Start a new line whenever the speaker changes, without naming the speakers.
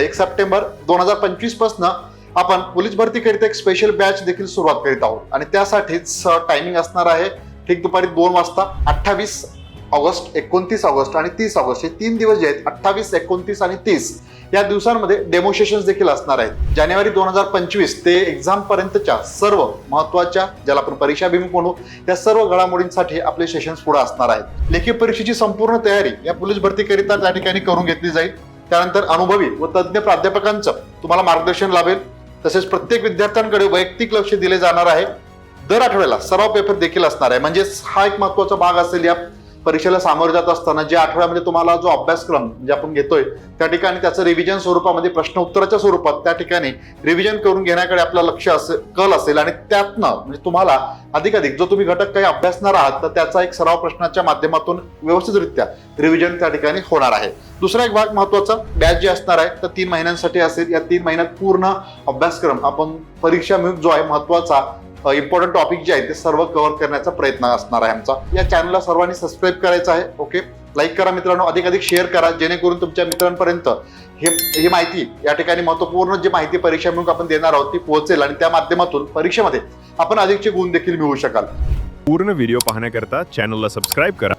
एक सप्टेंबर दोन हजार पंचवीसपासून आपण पोलीस भरतीकरिता एक स्पेशल बॅच देखील सुरुवात करीत आहोत. आणि त्यासाठीच टायमिंग असणार आहे ठीक दुपारी दोन वाजता अठ्ठावीस ऑगस्ट एकोणतीस ऑगस्ट आणि तीस ऑगस्ट. हे तीन दिवस जे आहेत अठ्ठावीस एकोणतीस आणि तीस या दिवसांमध्ये डेमोस्ट्रेशन देखील असणार आहेत. जानेवारी दोन हजार पंचवीस ते एक्झाम पर्यंतच्या सर्व महत्त्वाच्या ज्याला आपण परीक्षाभिमुख म्हणू या सर्व घडामोडींसाठी आपले सेशन्स पुढे असणार आहेत. लेखी परीक्षेची संपूर्ण तयारी या पोलीस भरतीकरिता त्या ठिकाणी करून घेतली जाईल. त्यानंतर अनुभवी व तज्ज्ञ प्राध्यापकांचं तुम्हाला मार्गदर्शन लाभेल. तसेच प्रत्येक विद्यार्थ्यांकडे वैयक्तिक लक्ष दिले जाणार आहे. दर आठवड्याला सराव पेपर देखील असणार आहे. म्हणजेच हा एक महत्त्वाचा भाग असेल या परीक्षेला सामोरे जात असताना जे आठवड्यामध्ये तुम्हाला जो अभ्यासक्रम जे आपण घेतोय त्या ठिकाणी त्याचं रिव्हिजन स्वरूपामध्ये प्रश्न उत्तराच्या स्वरूपात त्या ठिकाणी रिव्हिजन करून घेण्याकडे आपलं लक्ष असेल कल असेल आणि त्यातनं म्हणजे तुम्हाला अधिकाधिक जो तुम्ही घटक काही अभ्यासणार आहात तर त्याचा एक सराव प्रश्नाच्या माध्यमातून व्यवस्थितरित्या रिव्हिजन त्या ठिकाणी होणार आहे. दुसरा एक भाग महत्त्वाचा बॅच जे असणार आहे तर तीन महिन्यांसाठी असेल या तीन महिन्यात पूर्ण अभ्यासक्रम आपण परीक्षा जो आहे महत्त्वाचा इम्पॉर्टंट टॉपिक जे आहे ते सर्व कव्हर करण्याचा प्रयत्न असणार आहे आमचा. या चॅनलला सर्वांनी सबस्क्राईब करायचं आहे ओके लाईक करा मित्रांनो अधिक अधिक शेअर करा जेणेकरून तुमच्या मित्रांपर्यंत हे ही माहिती या ठिकाणी महत्त्वपूर्ण जी माहिती परीक्षा म्हणून आपण देणार आहोत ती पोहोचेल आणि त्या माध्यमातून परीक्षेमध्ये आपण अधिकचे गुण देखील मिळवू शकाल.
पूर्ण व्हिडिओ पाहण्याकरता चॅनलला सबस्क्राईब करा.